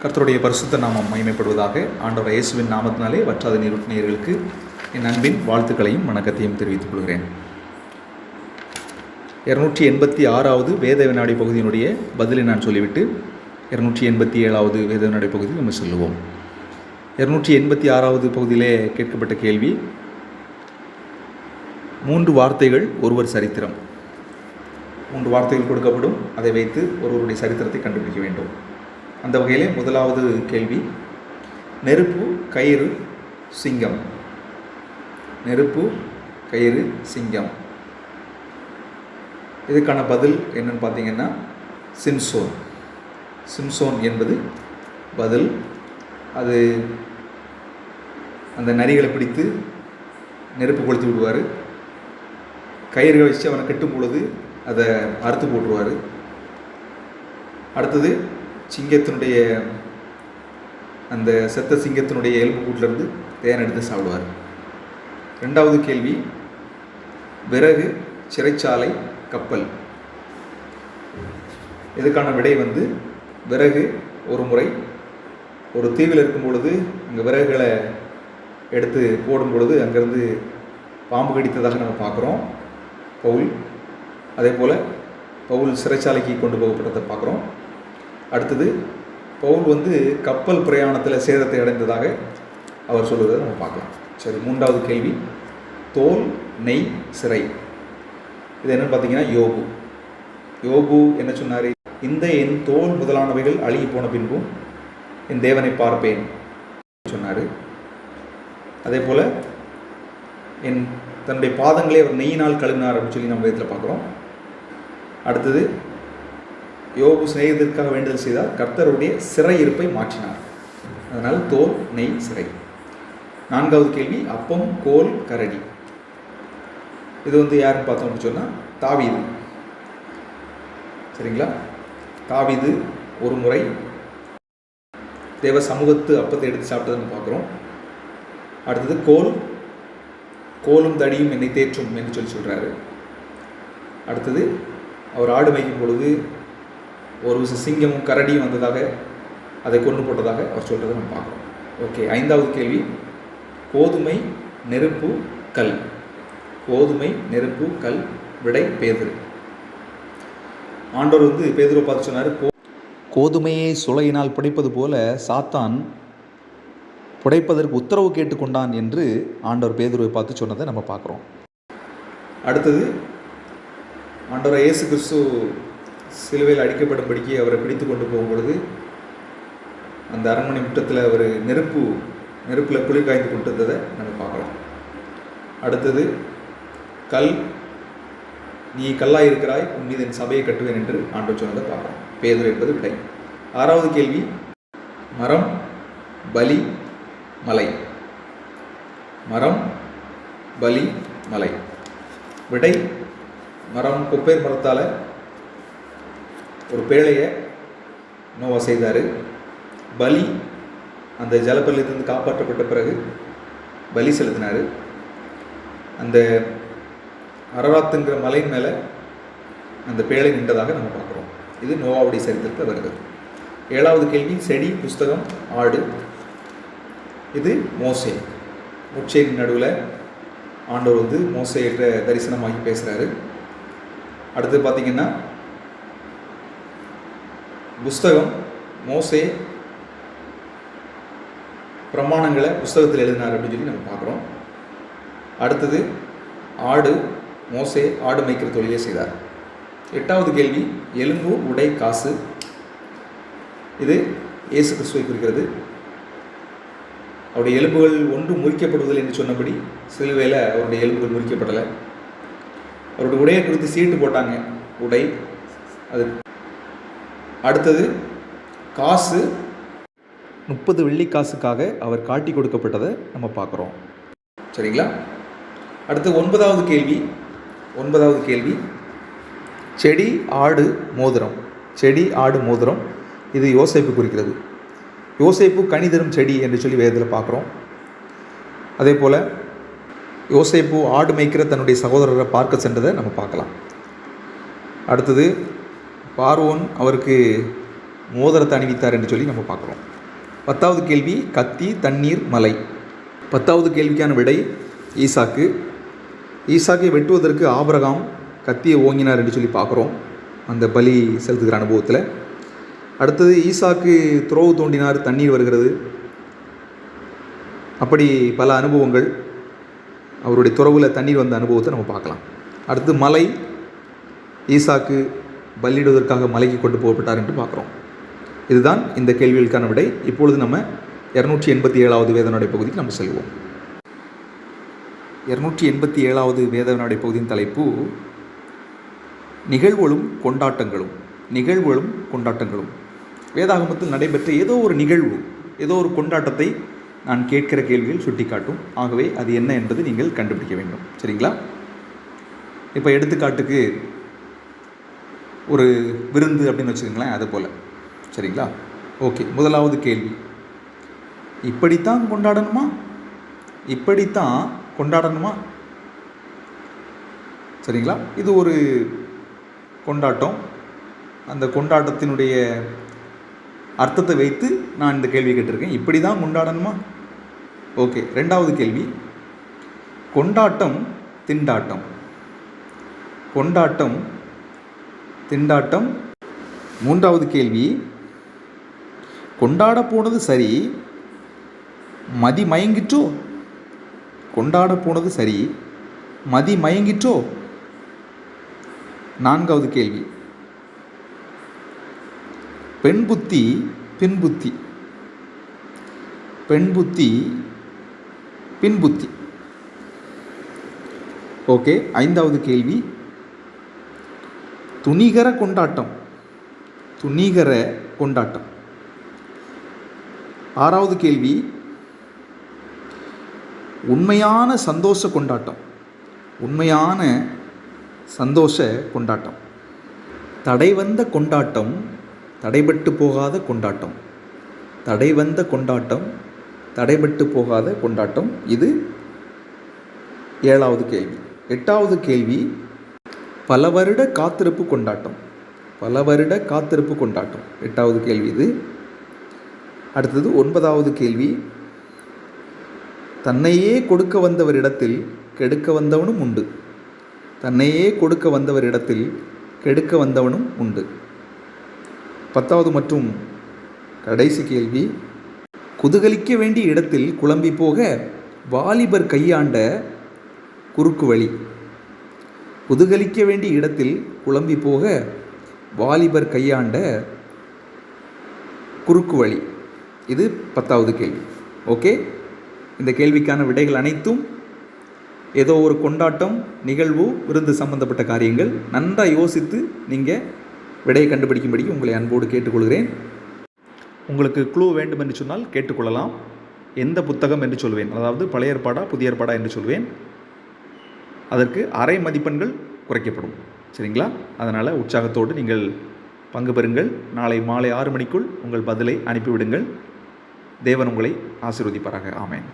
கர்த்தருடைய பரிசுத்த நாமம் மகிமைப்படுவதாக ஆண்டவர் இயேசுவின் நாமத்தினாலே வற்றாத நிறுவனர்களுக்கு என் அன்பின் வாழ்த்துக்களையும் வணக்கத்தையும் தெரிவித்துக் கொள்கிறேன். இரநூற்றி எண்பத்தி ஆறாவது வேத வினாடி பகுதியினுடைய பதிலை நான் சொல்லிவிட்டு இரநூற்றி எண்பத்தி ஏழாவது வேத வினாடி பகுதியில் நம்ம சொல்லுவோம். இரநூற்றி எண்பத்தி ஆறாவது பகுதியிலே கேட்கப்பட்ட கேள்வி மூன்று வார்த்தைகள் ஒருவர் சரித்திரம். மூன்று வார்த்தைகள் கொடுக்கப்படும். அதை வைத்து ஒருவருடைய சரித்திரத்தை கண்டுபிடிக்க வேண்டும். அந்த வகையிலே முதலாவது கேள்வி. நெருப்பு கயிறு சிங்கம். நெருப்பு கயிறு சிங்கம். இதுக்கான பதில் என்னன்னு பார்த்தீங்கன்னா சிம்சோன். சிம்சோன் என்பது பதில். அது அந்த நரிகளை பிடித்து நெருப்பு கொளுத்தி விடுவார். கயிறுகளை வச்சு அவனை கட்டும் பொழுது அதை அறுத்து போட்டுருவார். அடுத்தது சிங்கத்தினுடைய அந்த செத்த சிங்கத்தினுடைய எலும்பு கூட்டிலிருந்து தேன் எடுத்து சாப்பிடுவார். ரெண்டாவது கேள்வி விறகு சிறைச்சாலை கப்பல். இதுக்கான விடை வந்து விறகு ஒரு முறை ஒரு தீவில் இருக்கும் பொழுது அங்கே விறகுகளை எடுத்து போடும் பொழுது அங்கேருந்து பாம்பு கடித்ததாக நம்ம பார்க்குறோம். பவுல் அதே போல் பவுல் சிறைச்சாலைக்கு கொண்டு போகப்பட்டதை பார்க்குறோம். அடுத்தது பவுல் வந்து கப்பல் பிரயாணத்தில் சேதத்தை அடைந்ததாக அவர் சொல்லுவதை நம்ம பார்க்கலாம். சரி மூன்றாவது கேள்வி. தோல் நெய் சிறை. இது என்னன்னு பார்த்தீங்கன்னா யோபு. யோபு என்ன சொன்னார்? இந்த என் தோல் முதலானவைகள் அழுகி போன பின்பும் என் தேவனை பார்ப்பேன் சொன்னார். அதே போல் என் தன்னுடைய பாதங்களே அவர் நெய்யினால் கழுவினார் அப்படின்னு சொல்லி நம்ம வேதத்தில் பார்க்குறோம். அடுத்தது யோபு சிநேகத்திற்காக வேண்டுதல் செய்தால் கர்த்தருடைய சிறை இருப்பை மாற்றினார். அதனால் தோல் நெய் சிறை. நான்காவது கேள்வி அப்பம் கோல் கரடி. இது வந்து யாருன்னு பார்த்தோம் அப்படின்னு சொன்னால் தாவிது. சரிங்களா? தாவிது ஒரு முறை தேவ சமூகத்து அப்பத்தை எடுத்து சாப்பிட்டதுன்னு பார்க்குறோம். அடுத்தது கோல் கோலும் தடியும் என்னை தேற்றும் என்று சொல்லி சொல்கிறாரு அடுத்தது அவர் ஆடு மேய்க்கும் பொழுது ஒரு சிங்கமும் கரடியும் வந்ததாக அதை கொண்டு போட்டதாக அவர் சொல்கிறத நம்ம பார்க்குறோம். ஓகே ஐந்தாவது கேள்வி. கோதுமை நெருப்பு கல். கோதுமை நெருப்பு கல் விடை பேதுரு. ஆண்டவர் வந்து பேதுருவை பார்த்து சொன்னார் கோதுமையை சுளையினால் புடைப்பது போல சாத்தான் புடைப்பதற்கு உத்தரவு கேட்டுக்கொண்டான் என்று ஆண்டவர் பேதுருவை பார்த்து சொன்னதை நம்ம பார்க்குறோம். அடுத்தது ஆண்டவர் இயேசு கிறிஸ்து சிலுவையில் அடிக்கப்படும்படிக்கு அவரை பிடித்து கொண்டு போகும்பொழுது அந்த அரண்மனை முற்றத்தில் அவர் நெருப்பு நெருப்பில் குளிர் காய்ந்து கொண்டிருந்ததை நம்ம பார்க்கலாம். அடுத்தது கல் நீ கல்லாய் இருக்கிறாய் உன் மீது என் சபையை கட்டுவேன் என்று ஆண்டு சொன்னதை பார்க்கலாம். பேதர் என்பது விடை. ஆறாவது கேள்வி மரம் பலி மலை? மரம் பலி மலை. விடை மரம் குப்பேர் மரத்தால் ஒரு பேழையை நோவா செய்தார். பலி அந்த ஜலப்பள்ளியிலிருந்து காப்பாற்றப்பட்ட பிறகு பலி செலுத்தினார். அந்த அரவாத்துங்கிற மலையின் மேலே அந்த பேழை நின்றதாக நம்ம பார்க்குறோம். இது நோவாவுடைய சரித்திரத்தில் வருகிறது. ஏழாவது கேள்வி செடி புஸ்தகம் ஆடு. இது மோசே. முச்சேரின் நடுவில் ஆண்டவர் வந்து மோசையிட்ட தரிசனமாகி பேசுகிறாரு அடுத்து பார்த்திங்கன்னா புஸ்தகம் மோசே பிரமாணங்களை புஸ்தகத்தில் எழுதினார் அப்படின்னு சொல்லி நம்ம பார்க்குறோம். அடுத்தது ஆடு மோசே ஆடு மேய்க்கிற தொழிலே செய்தார். எட்டாவது கேள்வி எலும்பு உடை காசு. இது இயேசு கிறிஸ்துவை குறிக்கிறது. அவருடைய எலும்புகள் ஒன்று முறிக்கப்படுவதில்லை என்று சொன்னபடி சிலுவையில் அவருடைய எலும்புகள் முறிக்கப்படலை. அவருடைய உடையை குறித்து சீட்டு போட்டாங்க. உடை அது அடுத்தது காசு. முப்பது வெள்ளி காசுக்காக அவர் காட்டி கொடுக்கப்பட்டதை நம்ம பார்க்குறோம். சரிங்களா? அடுத்து ஒன்பதாவது கேள்வி. ஒன்பதாவது கேள்வி. செடி ஆடு மோதிரம். செடி ஆடு மோதிரம். இது யோசைப்பு குறிக்கிறது. யோசேப்பு கனி தரும் செடி என்று சொல்லி வேதத்தில் பார்க்குறோம். அதே போல் யோசேப்பு ஆடு மேய்க்கிற தன்னுடைய சகோதரரை பார்க்க சென்றதை நம்ம பார்க்கலாம். அடுத்தது பார்வோன் அவருக்கு மோதிரத்தை அணிவித்தார் என்று சொல்லி நம்ம பார்க்குறோம். பத்தாவது கேள்வி கத்தி தண்ணீர் மலை. பத்தாவது கேள்விக்கான விடை ஈசாக்கு. ஈசாக்கை வெட்டுவதற்கு ஆபரகாம் கத்தியை ஓங்கினார் என்று சொல்லி பார்க்குறோம். அந்த பலி செலுத்துகிற அனுபவத்தில். அடுத்தது ஈசாக்கு துறவு தோண்டினார் தண்ணீர் வருகிறது. அப்படி பல அனுபவங்கள் அவருடைய துறவில் தண்ணீர் வந்த அனுபவத்தை நம்ம பார்க்கலாம். அடுத்து மலை. ஈசாக்கு பலியிடுவதற்காக மலைக்கு கொண்டு போகப்பட்டார் என்று பார்க்குறோம். இதுதான் இந்த கேள்விகளுக்கான விடை. இப்பொழுது நம்ம இரநூற்றி எண்பத்தி ஏழாவது வேதனுடைய பகுதிக்கு நம்ம செல்வோம். இரநூற்றி எண்பத்தி ஏழாவது வேதனுடைய பகுதியின் தலைப்பு நிகழ்வுகளும் கொண்டாட்டங்களும் நிகழ்வுகளும் கொண்டாட்டங்களும். வேதாகமத்தில் நடைபெற்ற ஏதோ ஒரு நிகழ்வு ஏதோ ஒரு கொண்டாட்டத்தை நான் கேட்கிற கேள்விகள் சுட்டிக்காட்டும். ஆகவே அது என்ன என்பது நீங்கள் கண்டுபிடிக்க வேண்டும். சரிங்களா? இப்போ எடுத்துக்காட்டுக்கு ஒரு விருந்து அப்படின்னு வச்சுக்கோங்களேன் அது போல். சரிங்களா? ஓகே முதலாவது கேள்வி. இப்படித்தான் கொண்டாடணுமா? இப்படித்தான் கொண்டாடணுமா? சரிங்களா? இது ஒரு கொண்டாட்டம். அந்த கொண்டாட்டத்தினுடைய அர்த்தத்தை வைத்து நான் இந்த கேள்வி கேட்டிருக்கேன். இப்படி தான் கொண்டாடணுமா? ஓகே ரெண்டாவது கேள்வி. கொண்டாட்டம் திண்டாட்டம். கொண்டாட்டம் திண்டாட்டம். மூன்றாவது கேள்வி கொண்டாட போனது சரி மதி மயங்கிற்றோ? கொண்டாட போனது சரி மதி மயங்கிற்றோ? நான்காவது கேள்வி பெண் புத்தி பின்புத்தி பெண் புத்தி பின்புத்தி ஓகே ஐந்தாவது கேள்வி துணிகர கொண்டாட்டம். துணிகர கொண்டாட்டம். ஆறாவது கேள்வி. உண்மையான சந்தோஷ கொண்டாட்டம். உண்மையான சந்தோஷ கொண்டாட்டம். தடை வந்த கொண்டாட்டம் தடைபட்டு போகாத கொண்டாட்டம். தடை வந்த கொண்டாட்டம் தடைபட்டு போகாத கொண்டாட்டம். இது ஏழாவது கேள்வி. எட்டாவது கேள்வி. பல வருட காத்திருப்பு கொண்டாட்டம். பல வருட காத்திருப்பு கொண்டாட்டம். எட்டாவது கேள்வி இது. அடுத்தது ஒன்பதாவது கேள்வி. தன்னையே கொடுக்க வந்தவரிடத்தில் கெடுக்க வந்தவனும் உண்டு. தன்னையே கொடுக்க வந்தவரிடத்தில் கெடுக்க வந்தவனும் உண்டு. பத்தாவது மற்றும் கடைசி கேள்வி. குதுகலிக்க வேண்டிய இடத்தில் குழம்பி போக வாலிபர் கையாண்ட குறுக்கு வழி. குதூகலிக்க வேண்டிய இடத்தில் குழம்பி போக வாலிபர் கையாண்ட குறுக்கு வழி. இது பத்தாவது கேள்வி. ஓகே? இந்த கேள்விக்கான விடைகள் அனைத்தும் ஏதோ ஒரு கொண்டாட்டம் நிகழ்வு விருந்து சம்பந்தப்பட்ட காரியங்கள். நன்றாக யோசித்து நீங்கள் விடையை கண்டுபிடிக்கும்படி உங்களை அன்போடு கேட்டுக்கொள்கிறேன். உங்களுக்கு க்ளூ வேண்டும் என்று சொன்னால் கேட்டுக்கொள்ளலாம். எந்த புத்தகம் என்று சொல்வேன். அதாவது பழைய ஏற்பாடா புதிய ஏற்பாடா என்று சொல்வேன். அதற்கு அரை மதிப்பெண்கள் குறைக்கப்படும். சரிங்களா? அதனால் உற்சாகத்தோடு நீங்கள் பங்கு பெறுங்கள். நாளை மாலை ஆறு மணிக்குள் உங்கள் பதிலை அனுப்பிவிடுங்கள். தேவன் உங்களை ஆசீர்வதிப்பாராக. ஆமேன்.